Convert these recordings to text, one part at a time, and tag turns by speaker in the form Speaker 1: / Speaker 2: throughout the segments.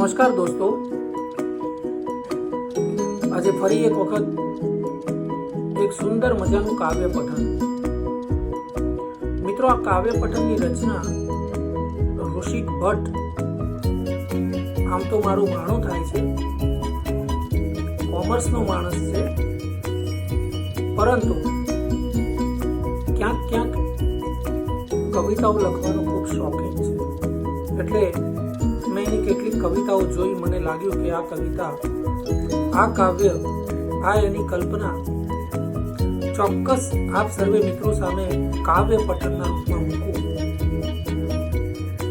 Speaker 1: નમસ્કાર દોસ્તો. આજે ફરી એક વખત એક સુંદર મજાનું કાવ્ય પઠન. મિત્રો, આ કાવ્ય પઠનની રચના ઋષિક ભટ્ટ, આમ તો મારું ભાણું થાય છે, કોમર્સનો માણસ છે. પરંતુ ક્યાંક ક્યાંક કવિતાઓ લખવાનો ખૂબ શોખીન છે. એટલે એની કેટલીક કવિતાઓ જોઈ મને લાગ્યું કે આ કવિતા, આ કાવ્ય, આ એની કલ્પના. ચોક્કસ આપ સર્વે મિત્રો સામે કાવ્ય પઠનના રૂપમાં મૂકું.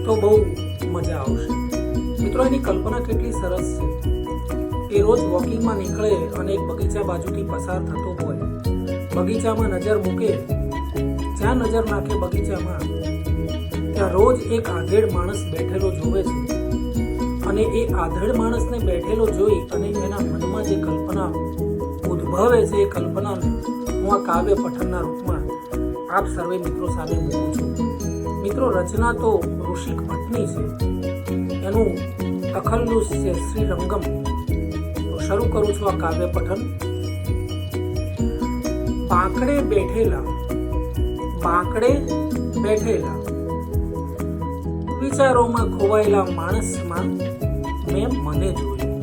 Speaker 1: તો બહુ મજા આવશે. મિત્રો, એની કલ્પના કેટલી સરસ છે. એ રોજ વોકિંગમાં નીકળે અને એક બગીચા બાજુથી પસાર થતો હોય. બગીચામાં નજર મૂકે. જ્યાં નજર નાખે બગીચામાં, ત્યાં રોજ એક આધેડ માણસ બેઠેલો જોવે છે. અને એ આધળ માણસને બેઠેલો જોઈ અને એના મનમાં જે કલ્પના ઉદ્ભવે છે, એ કલ્પનાને હું આ કાવ્ય પઠનના રૂપમાં આપ સર્વે મિત્રો સામે મૂકું છું. મિત્રો, રચના તો ઋષિક ભટ્ટની છે. એનું તખલ્લુસ છે શ્રીરંગમ તો શરૂ કરું છું આ કાવ્ય પઠન. પાંકડે બેઠેલા પાંકડે બેઠેલા વિચારોમાં ખોવાયેલા માણસમાં મેં મને જોયું.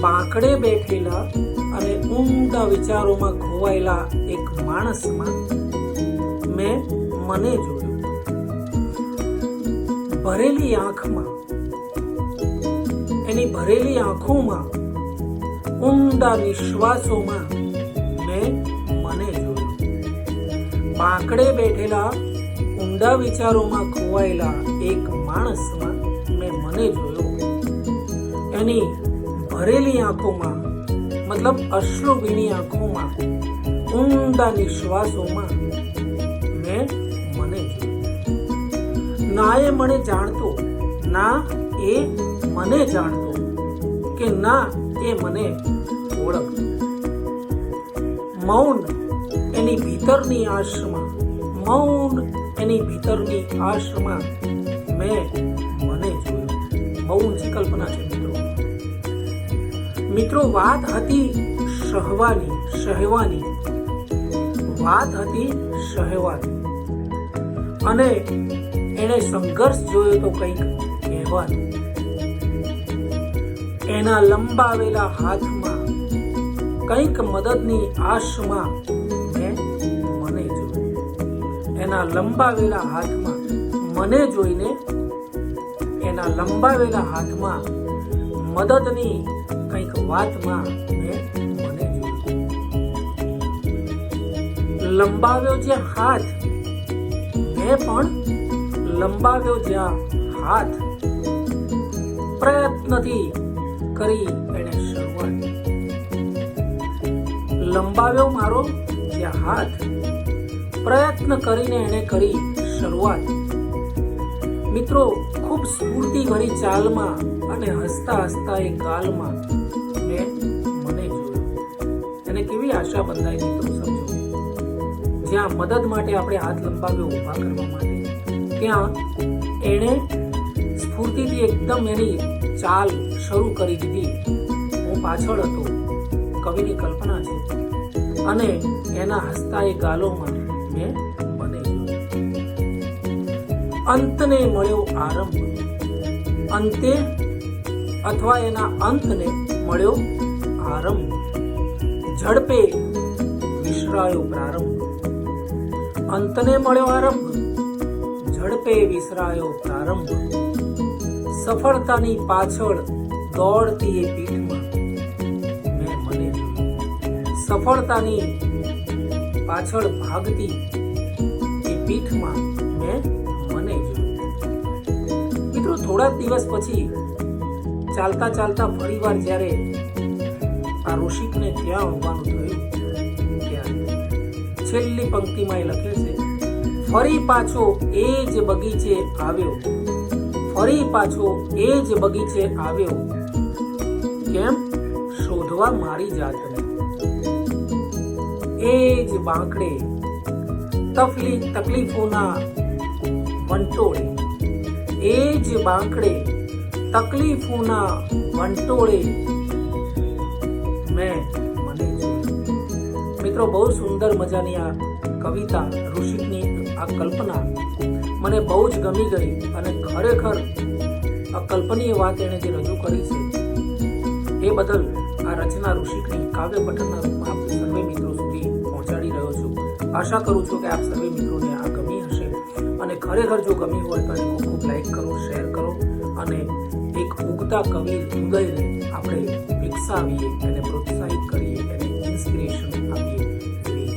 Speaker 1: બાંકડે બેઠેલા અને ઊંડા વિચારોમાં ખોવાયેલા એક માણસમાં મેં મને જોયું. ભરેલી આંખમાં, એની ભરેલી આંખોમાં, ઊંડા નિશ્વાસોમાં મેં મને જોયું. બાંકડે બેઠેલા ઊંડા વિચારોમાં ખોવાયેલા એક માણસમાં મેં મને જોયો. એની ભરેલી આંખોમાં, મતલબ અશ્રુભીની આંખોમાં ઊંડા નિશ્વાસોમાં મેં મને જોયું. ના એ મને જાણતો, ના એ મને જાણતો કે ના એ મને ઓળખતો. મૌન એની ભીતરની આશમાં, મૌન એની ભીતરની આશમાં મેં મને જોયું. બહુ ઊંચી કલ્પના છે મિત્રો. મિત્રો, વાત હતી સહવાની, સહેવાની. વાત હતી સહેવાની. અને એણે સંઘર્ષ જોયો તો કંઈક કહેવાનું. એના લંબાવેલા હાથમાં કંઈક મદદની આશમાં એના લંબાવેલા હાથમાં, મને જોઈને એના લંબાવેલા હાથમાં મદદની કંઈક વાતમાં મેં મને લંબાવ્યો જે હાથ, મેં પણ લંબાવ્યો જ્યાં હાથ. પ્રયત્નથી કરી એને શરૂઆત. લંબાવ્યો મારો જ્યાં હાથ પ્રયત્ન કરીને એણે કરી શરૂઆત. મિત્રો, ખૂબ સ્ફૂર્તિ ભરી ચાલમાં અને હસતા હસતા એ ગાલમાં મેં મને જોયું. એને કેવી આશા બંધાઈ મિત્રો, સમજો. જ્યાં મદદ માટે આપણે હાથ લંબાવ્યો ઊભા કરવા માટે, ત્યાં એણે સ્ફૂર્તિથી એકદમ એની ચાલ શરૂ કરી દીધી. હું પાછળ હતો, કવિની કલ્પના છે. અને એના હસતા એ ગાલોમાં અંતને મળ્યો આરંભ. અંતે અથવા એના અંતને મળ્યો આરંભ. ઝડપે વિસરાયો પ્રારંભ. અંતને મળ્યો આરંભ. ઝડપે વિસરાયો પ્રારંભ. સફળતાની પાછળ દોડતી એ પીઠમાં મેં મને સફળતાની પાછળ ભાગતી એ પીઠમાં મેં થોડા દિવસ પછી ચાલતા ચાલતા ફરીવાર જ્યારે આ ઋષિકને ત્યાં આવવાનું થયું છેલ્લી પંક્તિમાં એ લખે છે, ફરી પાછો એ જ બગીચે આવ્યો, ફરી પાછો એ જ બગીચે આવ્યો. કેમ? શોધવા મારી જાતને. એ જ બાંકડે તકલીફ તકલીફોના વંટોળે એ જ બાંકડે તકલીફોના વંટોળે મેં મિત્રો બહુ સુંદર મજાની આ કવિતા ઋષિકની આ કલ્પના મને બહુ જ ગમી ગઈ અને ખરેખર આ કલ્પનીય વાત એણે જે રજૂ કરી છે, એ બદલ આ રચના ઋષિકની કાવ્ય પઠનના રૂપમાં આપ સર્વે મિત્રો સુધી પહોંચાડી રહ્યો છું. આશા કરું છું કે આપ સર્વે ખરેખર જો ગમી હોય તો એને ખૂબ લાઈક કરો શેર કરો અને એક ઉગતા કવિ હૃદયને આપણે વિકસાવીએ એને પ્રોત્સાહિત કરીએ એને ઇન્સ્પિરેશન આપીએ એવી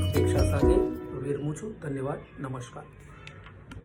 Speaker 1: અપેક્ષા સાથે વિરમું છું. ધન્યવાદ. નમસ્કાર.